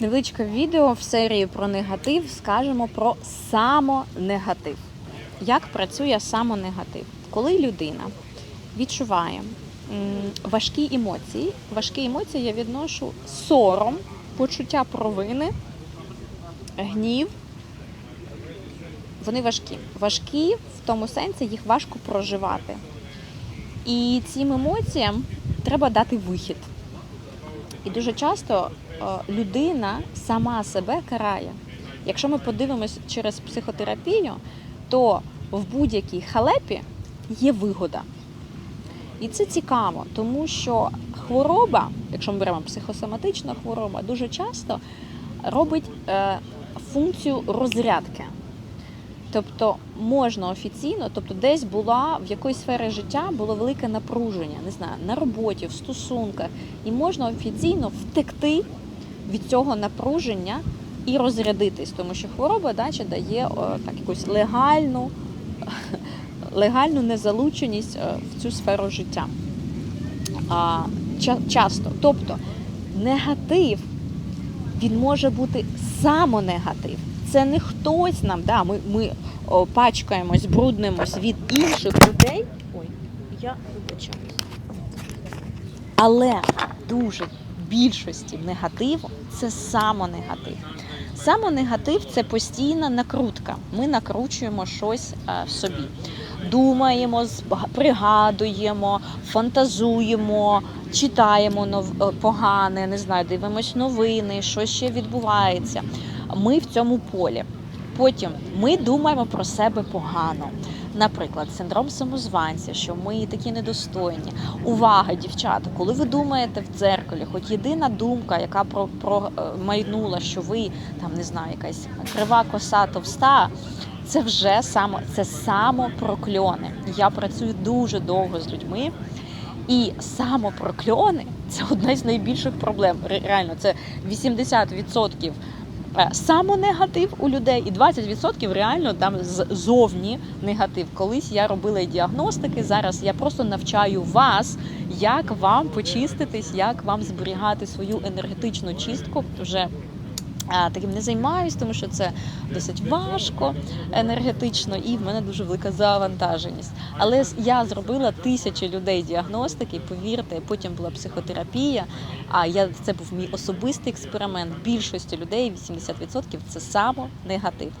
Невеличке відео в серії про негатив скажемо про самонегатив. Як працює самонегатив? Коли людина відчуває важкі емоції, важкі емоції я відношу сором, почуття провини, гнів. Вони важкі. Важкі в тому сенсі їх важко проживати. І цим емоціям треба дати вихід. І дуже часто людина сама себе карає. Якщо ми подивимось через психотерапію, то в будь-якій халепі є вигода. І це цікаво, тому що хвороба, якщо ми беремо психосоматична хвороба, дуже часто робить е, функцію розрядки. Тобто можна офіційно, тобто десь була в якоїсь сфері життя було велике напруження, не знаю, на роботі, в стосунках, і можна офіційно втекти від цього напруження і розрядитись, тому що хвороба дача дає о, так якусь легальну, легальну незалученість е, в цю сферу життя. А, ча- часто. Тобто негатив він може бути самонегатив. Це не хтось нам, да, ми, ми о, пачкаємось, бруднимось від інших людей. Ой, я вибачаюсь. Але дуже більшості негатив це самонегатив. Самонегатив це постійна накрутка. Ми накручуємо щось е, в собі. Думаємо, пригадуємо, фантазуємо, читаємо нов- е, погане, не знаю, дивимось новини, що ще відбувається. Ми в цьому полі. Потім ми думаємо про себе погано. Наприклад, синдром самозванця, що ми такі недостойні. Увага, дівчата, коли ви думаєте в дзеркалі, хоч єдина думка, яка про, про е, майнула, що ви там не знаю, якась крива коса товста. Це вже само це самопрокльони. Я працюю дуже довго з людьми, і самопрокльони це одна з найбільших проблем. Реально, це 80% е, самонегатив у людей, і 20% реально там ззовні негатив. Колись я робила діагностики. Зараз я просто навчаю вас, як вам почиститись, як вам зберігати свою енергетичну чистку вже. Таким не займаюсь, тому що це досить важко енергетично, і в мене дуже велика завантаженість. Але я зробила тисячі людей діагностики. Повірте, потім була психотерапія. А я це був мій особистий експеримент. Більшості людей 80% це самонегатив.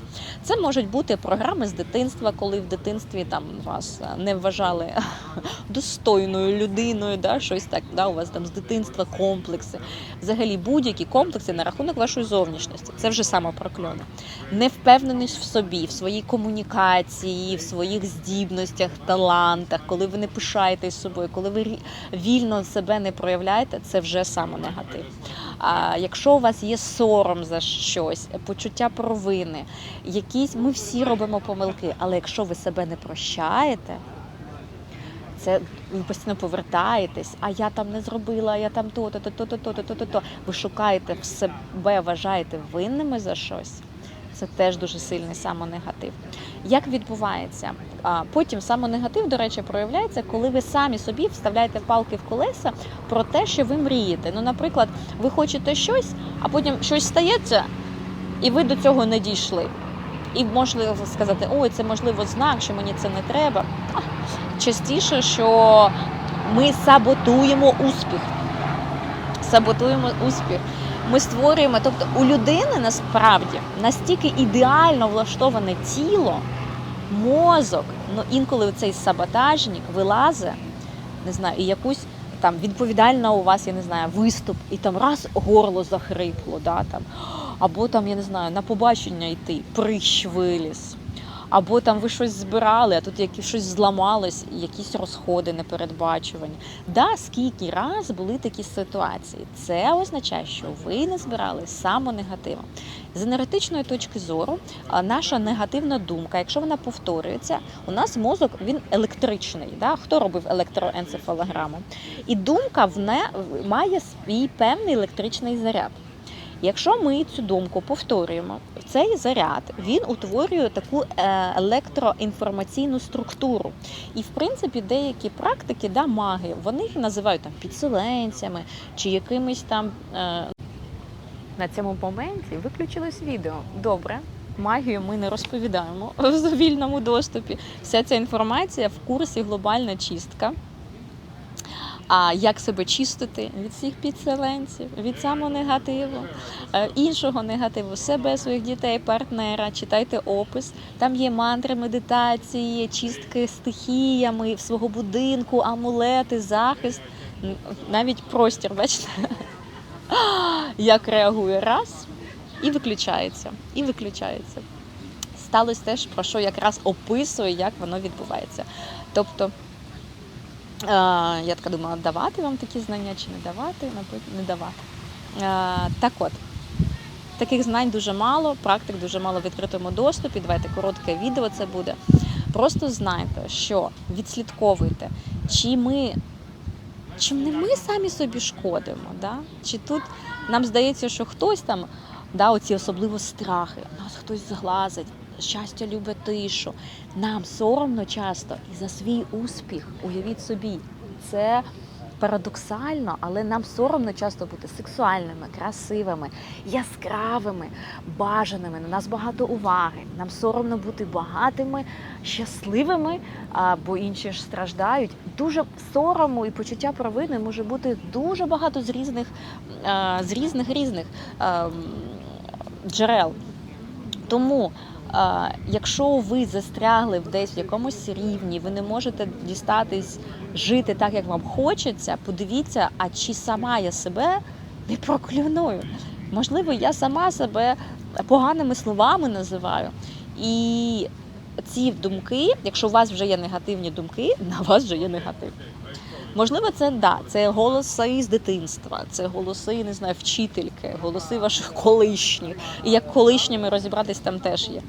Це можуть бути програми з дитинства, коли в дитинстві там вас е, не вважали достойною людиною, да, щось так, да, у вас там з дитинства комплекси. Взагалі будь-які комплекси на рахунок вашої зовнішності. Це вже самопрокльони. Невпевненість в собі, в своїй комунікації, в своїх здібностях, талантах, коли ви не пишаєтесь собою, коли ви вільно себе не проявляєте, це вже самонегатив. А якщо у вас є сором за щось, почуття провини, якісь ми всі робимо помилки, але якщо ви себе не прощаєте це ви постійно повертаєтесь, а я там не зробила, а я там то-то, то-то, то-то, то-то, то. Ви шукаєте в себе, вважаєте винними за щось. Це теж дуже сильний самонегатив. Як відбувається? Потім самонегатив, до речі, проявляється, коли ви самі собі вставляєте палки в колеса про те, що ви мрієте. Ну, наприклад, ви хочете щось, а потім щось стається, і ви до цього не дійшли. І можливо сказати, ой, це можливо знак, що мені це не треба. Частіше, що ми саботуємо успіх. Саботуємо успіх. Ми створюємо, тобто у людини насправді настільки ідеально влаштоване тіло, мозок, ну інколи цей саботажник вилазить, не знаю, і якусь там відповідальна у вас, я не знаю, виступ, і там раз горло захрипло, да, там, або там, я не знаю, на побачення йти, прищ виліз. Або там ви щось збирали, а тут якесь щось зламалось, якісь розходи непередбачувані. Да, скільки раз були такі ситуації. Це означає, що ви не збирали самонегативом. З енергетичної точки зору, наша негативна думка, якщо вона повторюється, у нас мозок він електричний. Да? Хто робив електроенцефалограму? І думка в не має свій певний електричний заряд. Якщо ми цю думку повторюємо, цей заряд він утворює таку е, електроінформаційну структуру. І в принципі деякі практики, да, маги, вони їх називають там підселенцями чи якимись там. Е, на цьому моменті виключилось відео. Добре, магію ми не розповідаємо в вільному доступі. Вся ця інформація в курсі глобальна чистка. А як себе чистити від всіх підселенців, від самого негативу, е, іншого негативу, себе, своїх дітей, партнера, читайте опис. Там є мантри, медитації, чистки стихіями свого будинку, амулети, захист, навіть простір, бачите, як реагує раз і виключається. І виключається. Сталося теж, про що якраз описує, як воно відбувається. Тобто. Е, Я така думала, давати вам такі знання чи не давати, мабуть, не давати. Е, Так от, таких знань дуже мало, практик дуже мало в відкритому доступі. Давайте коротке відео це буде. Просто знайте, що відслідковуйте, чи ми. Чи не ми самі собі шкодимо? Да? Чи тут нам здається, що хтось там, да, оці особливо страхи, нас хтось зглазить, щастя любить тишу. Нам соромно часто і за свій успіх. Уявіть собі, це парадоксально, але нам соромно часто бути сексуальними, красивими, яскравими, бажаними. На нас багато уваги. Нам соромно бути багатими, щасливими, бо інші ж страждають. Дуже сорому і почуття провини може бути дуже багато з різних з різних різних е, джерел. Тому, якщо ви застрягли десь в якомусь рівні, ви не можете дістатись жити так, як вам хочеться, подивіться, а чи сама я себе не проклюную. Можливо, я сама себе поганими словами називаю. І ці думки, якщо у вас вже є негативні думки, на вас вже є негатив. Можливо, це да, це голоси з дитинства, це голоси, не знаю, вчительки, голоси ваших колишніх. І як колишніми розібратись там теж є.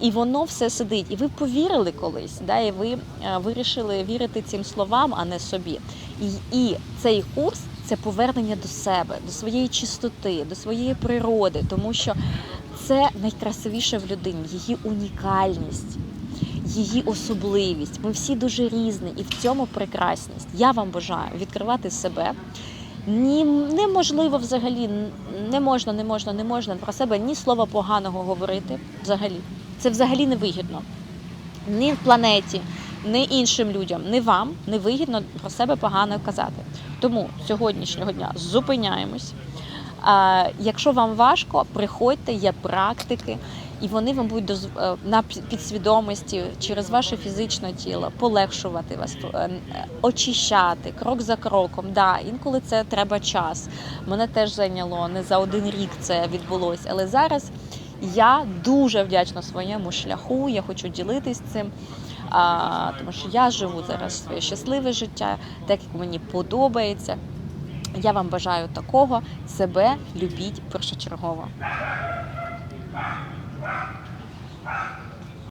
І воно все сидить. І ви повірили колись, да, і ви е, вирішили вірити цим словам, а не собі. І, і цей курс це повернення до себе, до своєї чистоти, до своєї природи, тому що це найкрасивіше в людині, її унікальність її особливість. Ми всі дуже різні, і в цьому прекрасність. Я вам бажаю відкривати себе. Ні, неможливо взагалі, не можна, не можна, не можна про себе ні слова поганого говорити. Взагалі, це взагалі не вигідно. Ні в планеті, ні іншим людям, ні вам не вигідно про себе погано казати. Тому сьогоднішнього дня зупиняємось. А, якщо вам важко, приходьте, є практики, і вони вам будуть доз- е, на підсвідомості через ваше фізичне тіло полегшувати вас, е, очищати крок за кроком. Да, інколи це треба час. Мене теж зайняло не за один рік це відбулося, але зараз я дуже вдячна своєму шляху. Я хочу ділитись цим. А, тому що я живу зараз своє щасливе життя, так як мені подобається. Я вам бажаю такого. Себе любіть першочергово.